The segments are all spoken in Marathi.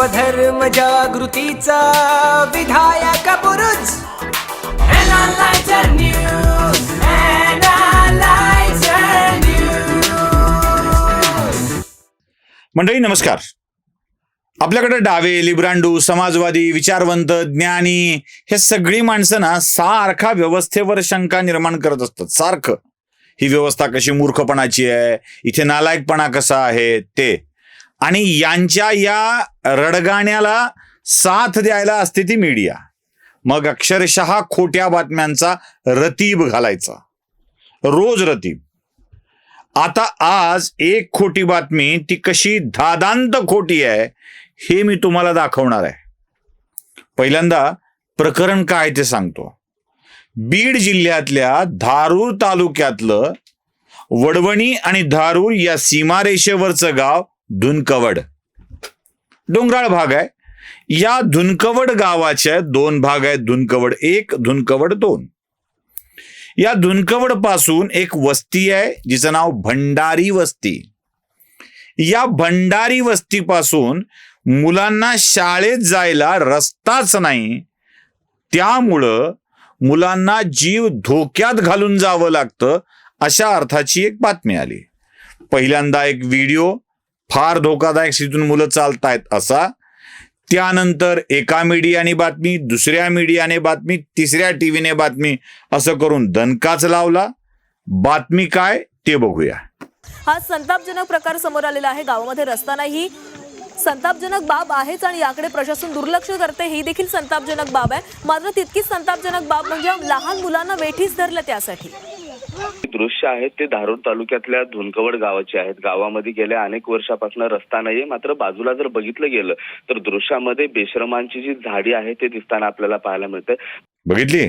स्वधर्म जागृतीचा विधायक News. मंडळी नमस्कार. आपल्याकडे डावे लिब्रांडू समाजवादी विचारवंत ज्ञानी हे सगळी माणसं ना सारखा व्यवस्थेवर शंका निर्माण करत असतात. सारखं. ही व्यवस्था कशी मूर्खपणाची आहे? इथे नालायकपणा कसा आहे? ते. आणि यांच्या या रडगाण्याला साथ द्यायला असते ती मीडिया मग अक्षरशः खोट्या बातम्यांचा रतीब घालायचा. रोज रतीब. आता आज एक खोटी बातमी ती कशी धादांत खोटी आहे हे मी तुम्हाला दाखवणार आहे. पहिल्यांदा प्रकरण काय ते सांगतो. बीड जिल्ह्यातल्या धारूर तालुक्यातलं वडवणी आणि धारूर या सीमारेषेवरचं गाव धुनकवड. डोंगराळ भाग आहे. या धुनकवड गावाच्या दोन भाग आहेत. धुनकवड एक धुनकवड दोन. या धुनकवडपासून एक वस्ती आहे जिचं नाव भंडारी वस्ती. या भंडारी वस्तीपासून मुलांना शाळेत जायला रस्ताच नाही. त्यामुळं मुलांना जीव धोक्यात घालून जावं लागतं अशा अर्थाची एक बातमी आली. पहिल्यांदा एक व्हिडिओ फार धोकादायक स्थितीतून मुलं चालतायत असा. त्यानंतर एका मीडियाने बातमी दुसऱ्या मीडियाने बातमी तिसऱ्या टी व्हीने बातमी असं करून दणकाच लावला. बातमी काय ते बघूया. हा संतापजनक प्रकार समोर आलेला आहे. गावामध्ये रस्ता नाही संतापजनक बाब आहेच आणि याकडे प्रशासन दुर्लक्ष करते. ही देखील संतापजनक बाब आहे. मात्र तितकीच संतापजनक बाब म्हणजे लहान मुलांना वेठीस धरलं त्यासाठी. दृश्य आहेत ते धारूर तालुक्यातल्या धुनकवड गावाचे आहेत. गावामध्ये गेल्या अनेक वर्षापासून रस्ता नाहीये मात्र बाजूला जर बघितलं गेलं तर दृश्यामध्ये बेश्रमांची जी झाडी आहे ते दिसताना आपल्याला पाहायला मिळते बघितली?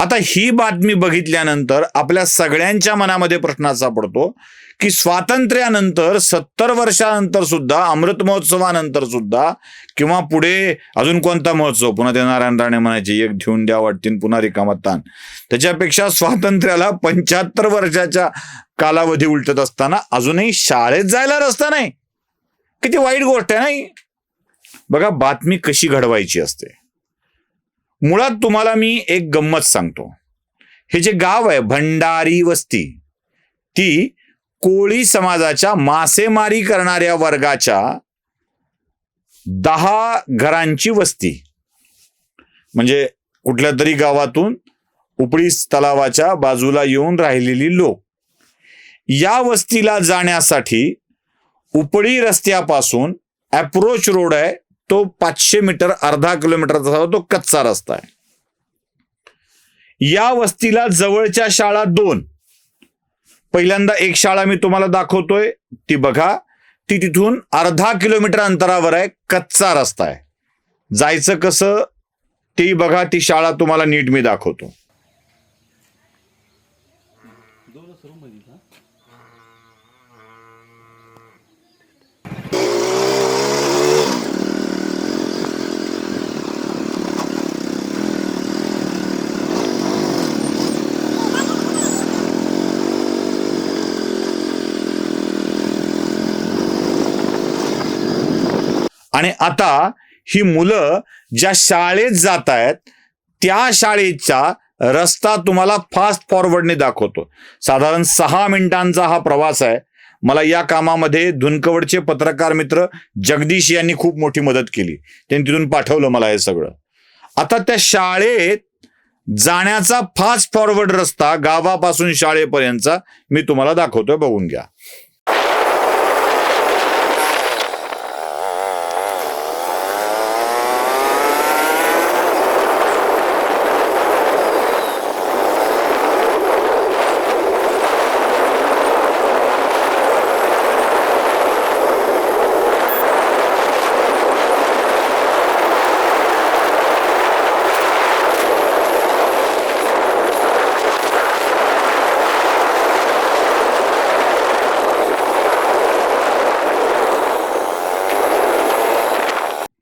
आता ही बातमी बघितल्यानंतर आपल्या सगळ्यांच्या मनामध्ये प्रश्न सापडतो की स्वातंत्र्यानंतर सत्तर वर्षानंतर सुद्धा अमृत महोत्सवानंतर सुद्धा किंवा पुढे अजून कोणता महोत्सव? पुन्हा ते नारायण राणे म्हणायचे एक घेऊन द्या वाटतीन पुन्हा रिकामात ताण. त्याच्यापेक्षा स्वातंत्र्याला पंच्याहत्तर वर्षाच्या कालावधी उलटत असताना अजूनही शाळेत जायला रस्ता नाही. किती वाईट गोष्ट आहे नाही? बघा बातमी कशी घडवायची असते. मुळात तुम्हाला मी एक गंमत सांगतो. हे जे गाव आहे भंडारी वस्ती ती कोळी समाजाच्या मासेमारी करणाऱ्या वर्गाच्या दहा घरांची वस्ती. म्हणजे कुठल्या तरी गावातून उपळीस तलावाच्या बाजूला येऊन राहिलेली लोक. या वस्तीला जाण्यासाठी उपळी रस्त्यापासून अप्रोच रोड आहे तो पाचशे मीटर अर्धा किलोमीटरचा तो कच्चा रस्ता आहे. या वस्तीला जवळच्या शाळा दोन. पहिल्यांदा एक शाळा मी तुम्हाला दाखवतोय ती बघा. ती तिथून अर्धा किलोमीटर अंतरावर आहे कच्चा रस्ता आहे. जायचं कसं ती बघा ती शाळा तुम्हाला नीट मी दाखवतो. आणि आता ही मुलं ज्या शाळेत जात आहेत त्या शाळेचा रस्ता तुम्हाला फास्ट फॉरवर्डने दाखवतो. साधारण सहा मिनिटांचा हा प्रवास आहे. मला या कामामध्ये धुनकवडचे पत्रकार मित्र जगदीश यांनी खूप मोठी मदत केली. त्यांनी तिथून पाठवलं मला हे सगळं. आता त्या शाळेत जाण्याचा फास्ट फॉरवर्ड रस्ता गावापासून शाळेपर्यंतचा मी तुम्हाला दाखवतोय बघून घ्या.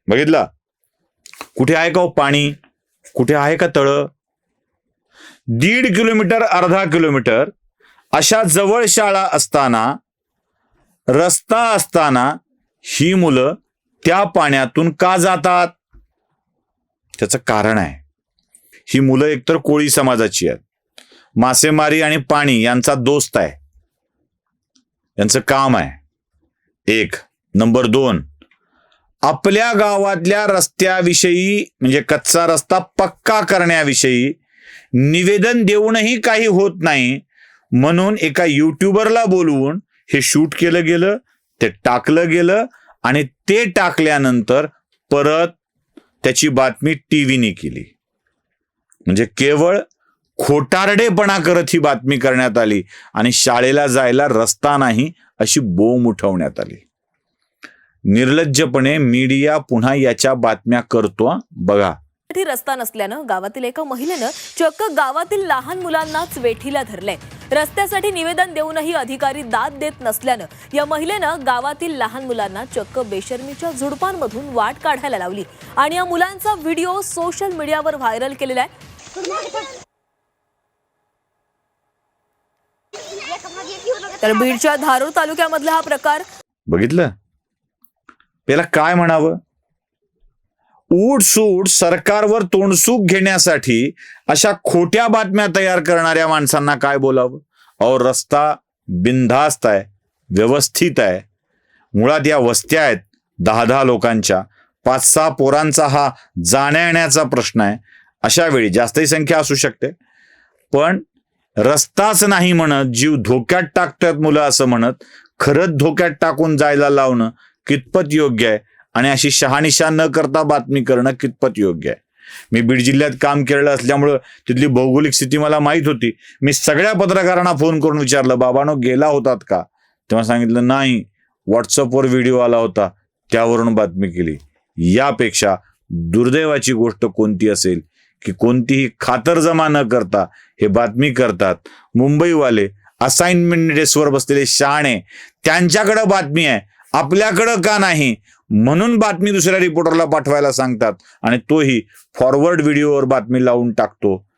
बघितला? कुठे आहे का हो पाणी? कुठे आहे का तळ? दीड किलोमीटर अर्धा किलोमीटर अशा जवळ शाळा असताना रस्ता असताना ही मुलं त्या पाण्यातून का जातात? त्याचं कारण आहे. ही मुलं एकतर कोळी समाजाची आहेत. मासेमारी आणि पाणी यांचा दोस्त आहे. यांचं काम आहे. एक. नंबर दोन. आपल्या गावातल्या रस्त्याविषयी म्हणजे कच्चा रस्ता पक्का करण्याविषयी निवेदन देऊनही काही होत नाही. म्हणून एका युट्यूबरला बोलवून हे शूट केलं गेलं ते टाकलं गेलं आणि ते टाकल्यानंतर परत त्याची बातमी टीव्हीने केली. म्हणजे केवळ खोटारडेपणा करत ही बातमी करण्यात आली आणि शाळेला जायला रस्ता नाही अशी बोंब उठवण्यात आली. निर्लज्जपणे मीडिया पुन्हा याच्या बातम्या करतो. बघा. रस्ता नसल्यानं गावातील एका महिलेनं चक्क गावातील लहान मुलांनाच वेठीला धरलंय. रस्त्यासाठी निवेदन देऊनही अधिकारी दाद देत नसल्यानं या महिलेनं गावातील लहान मुलांना चक्क बेशर्मीच्या झुडपांमधून वाट काढायला लावली आणि या मुलांचा व्हिडिओ सोशल मीडियावर व्हायरल केलेला आहे. तर बीडच्या धारूर तालुक्यामधला हा प्रकार बघितलं? त्याला काय म्हणावं? उठ सूट सरकारवर तोंडसूक घेण्यासाठी अशा खोट्या बातम्या तयार करणाऱ्या माणसांना काय बोलावं? अहो रस्ता बिनधास्त आहे व्यवस्थित आहे. मुळात या वस्त्या आहेत दहा दहा लोकांच्या. पाच सहा पोरांचा हा जाण्या येण्याचा प्रश्न आहे. अशा वेळी जास्तही संख्या असू शकते. पण रस्ताच नाही म्हणत जीव धोक्यात टाकतात मुलं असं म्हणत खरंच धोक्यात टाकून जायला लावणं कितपत योग्य आहे? आणि अशी शहानिशा न करता बातमी करणं कितपत योग्य आहे? मी बीड जिल्ह्यात काम केलेलं असल्यामुळं तिथली भौगोलिक स्थिती मला माहीत होती. मी सगळ्या पत्रकारांना फोन करून विचारलं बाबानो गेला होतात का? तेव्हा सांगितलं नाही. व्हॉट्सअपवर व्हिडिओ आला होता. त्यावरून बातमी केली. यापेक्षा दुर्दैवाची गोष्ट कोणती असेल की कोणतीही खातरजमा न करता हे बातमी करतात? मुंबईवाले असाइनमेंट डेस्कवर बसलेले शहाणे त्यांच्याकडं बातमी आहे. आपल्याकडं का नाही? म्हणून बातमी दुसऱ्या रिपोर्टरला पाठवायला सांगतात. आणि तोही फॉरवर्ड व्हिडिओवर बातमी लावून टाकतो.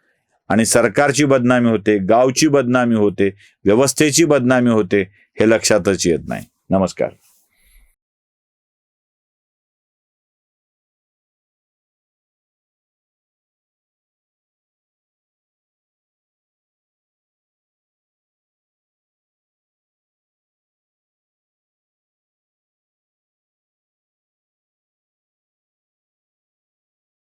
आणि सरकारची बदनामी होते गावची बदनामी होते व्यवस्थेची बदनामी होते हे लक्षातच येत नाही. नमस्कार.